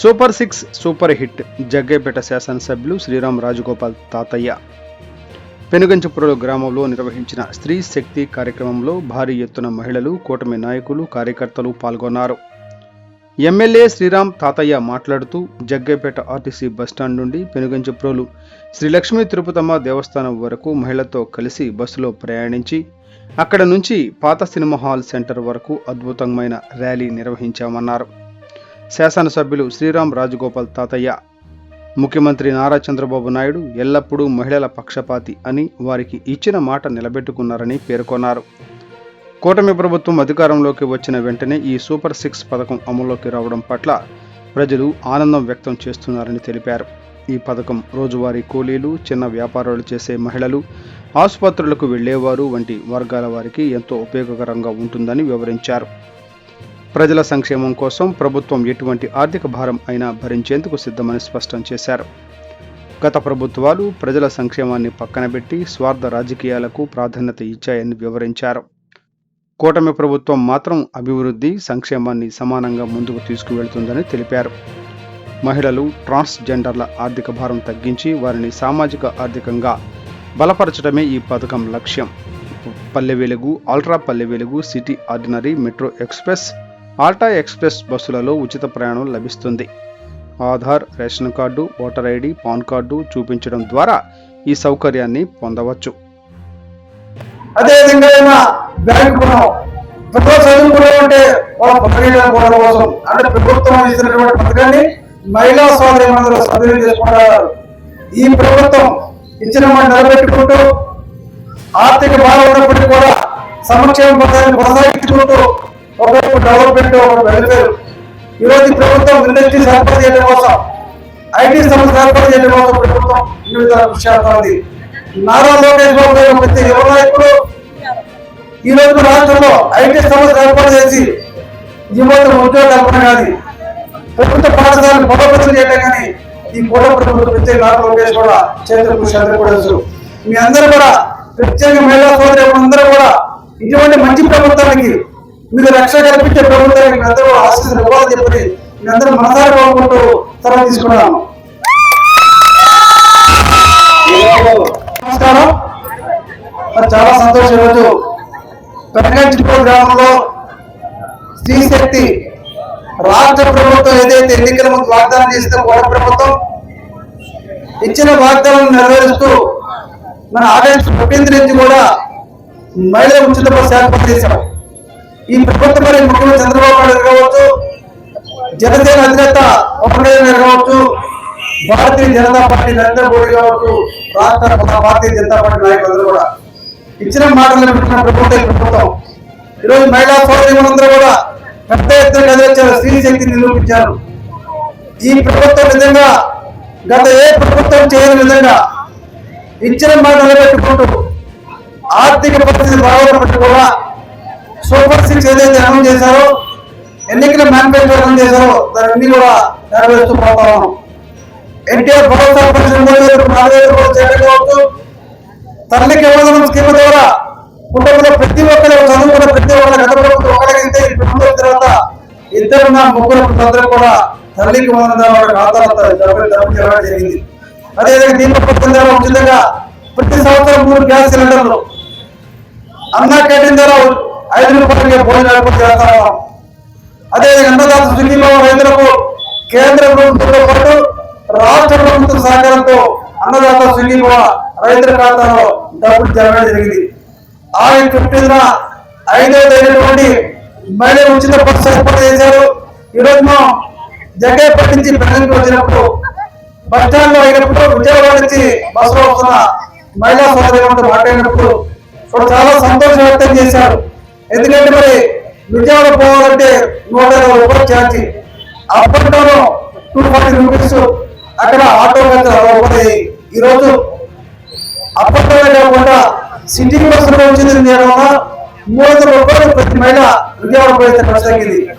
Super six super hit Jaggepeta శాసనసభ్యులు శ్రీరామ్ రాజగోపాల్ తాతయ్య. పెనుగంచపురలో గ్రామంలో నిర్వహించిన స్త్రీ శక్తి కార్యక్రమంలో భారీ ఎత్తున మహిళలు కూటమి నాయకులు కార్యకర్తలు పాల్గొన్నారు. ఎమ్మెల్యే శ్రీరామ్ తాతయ్య మాట్లాడుతూ జగ్గేపేట ఆర్టీసీ బస్టాండ్ నుండి పెనుగంచపురలు శ్రీ లక్ష్మీ తిరుపతమ్మ దేవస్థానం వరకు మహిళతో కలిసి బస్సులో ప్రయాణించి అక్కడ నుంచి పాత సినిమా హాల్ సెంటర్ వరకు అద్భుతమైన ర్యాలీ నిర్వహించామన్నారు. శాసనసభ్యులు శ్రీరామ్ రాజగోపాల్ తాతయ్య ముఖ్యమంత్రి నారా చంద్రబాబు నాయుడు ఎల్లప్పుడూ మహిళల పక్షపాతి అని వారికి ఇచ్చిన మాట నిలబెట్టుకున్నారని పేర్కొన్నారు. కూటమి ప్రభుత్వం అధికారంలోకి వచ్చిన వెంటనే ఈ సూపర్ సిక్స్ పథకం అమల్లోకి రావడం పట్ల ప్రజలు ఆనందం వ్యక్తం చేస్తున్నారని తెలిపారు. ఈ పథకం రోజువారీ కూలీలు చిన్న వ్యాపారాలు చేసే మహిళలు ఆసుపత్రులకు వెళ్ళేవారు వంటి వర్గాల వారికి ఎంతో ఉపయోగకరంగా ఉంటుందని వివరించారు. ప్రజల సంక్షేమం కోసం ప్రభుత్వం ఎటువంటి ఆర్థిక భారం అయినా భరించేందుకు సిద్ధమని స్పష్టం చేశారు. గత ప్రభుత్వాలు ప్రజల సంక్షేమాన్ని పక్కనబెట్టి స్వార్థ రాజకీయాలకు ప్రాధాన్యత ఇచ్చాయని వివరించారు. కూటమి ప్రభుత్వం మాత్రం అభివృద్ధి సంక్షేమాన్ని సమానంగా ముందుకు తీసుకువెళ్తుందని తెలిపారు. మహిళలు ట్రాన్స్జెండర్ల ఆర్థిక భారం తగ్గించి వారిని సామాజిక ఆర్థికంగా బలపరచడమే ఈ పథకం లక్ష్యం. పల్లె Velugu ultra Palle Velugu city ordinary metro express ultra express బస్సులలో ఉచిత ప్రయాణం లభిస్తుంది. Aadhaar ration card voter ID PAN card చూపించడం ద్వారా ఈ సౌకర్యాన్ని పొందవచ్చు. అదేవిధంగా ఏమైనా కోసం అంటే ప్రభుత్వం ఇచ్చినటువంటి పథకాన్ని మహిళా సోదరులందరూ సద్వినియోగం చేసుకుంటారు. ఈ ప్రభుత్వం ఇచ్చిన మాట నిలబెట్టుకుంటూ ఆర్థిక భారం ఉన్నప్పటికీ కూడా సంక్షేమ పథకాన్ని కొనసాగించుకుంటూ ఒకవైపు డెవలప్మెంట్ ఒక వెల్ఫేర్ ఈరోజు ప్రభుత్వం ఇండస్ట్రీ ఏర్పాటు చేయడం కోసం ఐటీ సంస్థ ఏర్పాటు చేయడం కోసం ప్రభుత్వం ఇన్ని విధంగా కృషి చేస్తుంది నారా లోకేష్ బాబు గారు ప్రతి యువ నాయకుడు ఈ రోజు రాష్ట్రంలో ఐటీ సంస్థ ఏర్పాటు చేసి యువత ఉద్యోగ కల్పన కానీ ప్రభుత్వ పాఠశాలను బలోపేతం చేయడం కానీ ఈ కూడా ప్రభుత్వం ప్రత్యేక నారా లోకేష్ కూడా చేతుల కృషి అందరూ కూడా తెలుసు. మీ అందరూ కూడా ప్రత్యేక మహిళా సోదరి అందరూ కూడా ఇటువంటి మంచి ప్రభుత్వానికి మీరు రక్షణ కల్పించే ప్రభుత్వానికి మీ అందరూ ఇవ్వాలని చెప్పి మీ అందరూ మనసారి కోరుకుంటూ తర్వాత తీసుకున్నాను. నమస్కారం. మరి చాలా సంతోషం ఈరోజు. పెనగంచిపూర్ గ్రామంలో స్త్రీశక్తి రాష్ట్ర ప్రభుత్వం ఏదైతే ఎన్నికల ముందు వాగ్దానం చేసిందో కూడా ప్రభుత్వం ఇచ్చిన వాగ్దానం నెరవేరుస్తూ మన ఆదేశం ఫిఫ్టీన్త్ నుంచి కూడా మహిళా ఉచిత బస్సు ఏర్పాటు చేశాం ఈ ప్రభుత్వం ముఖ్యమంత్రి చంద్రబాబు నాయుడు కావచ్చు జనసేన అధినేత ఒకటే కావచ్చు భారతీయ జనతా పార్టీ నరేంద్ర మోడీ కావచ్చు రాష్ట్ర భారతీయ జనతా పార్టీ నాయకులందరూ కూడా. ఇచ్చిన మాటలు పెట్టిన ప్రభుత్వం ఈ ప్రభుత్వం. ఈరోజు మహిళా సోదరులందరూ కూడా పెద్ద ఎత్తున కదిలించారు స్త్రీ శక్తిని నిరూపించారు. ఈ ప్రభుత్వం నిజంగా గత ఏ ప్రభుత్వం చేయని విధంగా ఇచ్చిన మాట నిలబెట్టుకుంటూ ఆర్థిక పరిస్థితి బాగున్నప్పటికీ కూడా సూపర్ సిక్స్ ఏదైతే అనౌన్స్ చేశారో. ఎన్నికల మేనిఫెస్టో అనౌన్స్ చేశారో. దాన్ని కూడా నెరవేరుస్తూ పోతా ఉన్నాం. ఎన్టీఆర్ భరోసా పరిశ్రమ చేయడం కావచ్చు తల్లికి ఇవ్వడం స్కీమ్ ద్వారా కుటుంబంలో ప్రతి ఒక్కరు చదువుకున్న ప్రతి ఒక్కరు గత ప్రభుత్వం ఒకరికైతే ఈ ప్రభుత్వం తర్వాత ఇద్దరు ముగ్గురు అందరూ కూడా తల్లికి వందన ఖాతాలో డబ్బులు జరిగింది. అదేవిధంగా దీని పథకం ద్వారా ఉచితంగా ప్రతి సంవత్సరం మూడు గ్యాస్ సిలిండర్లు. అన్నా క్యాంటీన్ ద్వారా ఐదు రూపాయలకి భోజనం ఏర్పాటు చేస్తా. అదే అన్నదాత సుఖీలో రైతులకు కేంద్ర ప్రభుత్వంతో పాటు రాష్ట్ర ప్రభుత్వం సహకారంతో అన్నదాత సుఖీలో రైతుల ఖాతాలో డబ్బులు జరగడం జరిగింది. ఆగస్టు ఫిఫ్టీన్ ఐదో తేదీ మహిళ ఉచిత బస్సు ఏర్పాటు చేశారు. ఈరోజు రోజు మనం జగేపట్టి నుంచి ప్రజలకు వచ్చినప్పుడు బస్ స్టాండ్లో అయినప్పుడు విజయవాడ నుంచి బస్సులో వస్తున్న మహిళా సోదరులతో మాట్లాడినప్పుడు చాలా సంతోషం వ్యక్తం చేశారు. ఎందుకంటే మరి విజయవాడ పోవాలంటే నూట ఇరవై రూపాయలు ఛార్జీ. అప్పట్లో టూ ఫార్టీ రూపీస్ అక్కడ ఆటో రూపాయి ఈరోజు రోజు అప్పట్లో కాకుండా సిటీ బస్సులో వచ్చింది చేయడం మూడు వందల రూపాయలు ప్రతి మహిళ విజయవాడ పోయితే ఖర్చు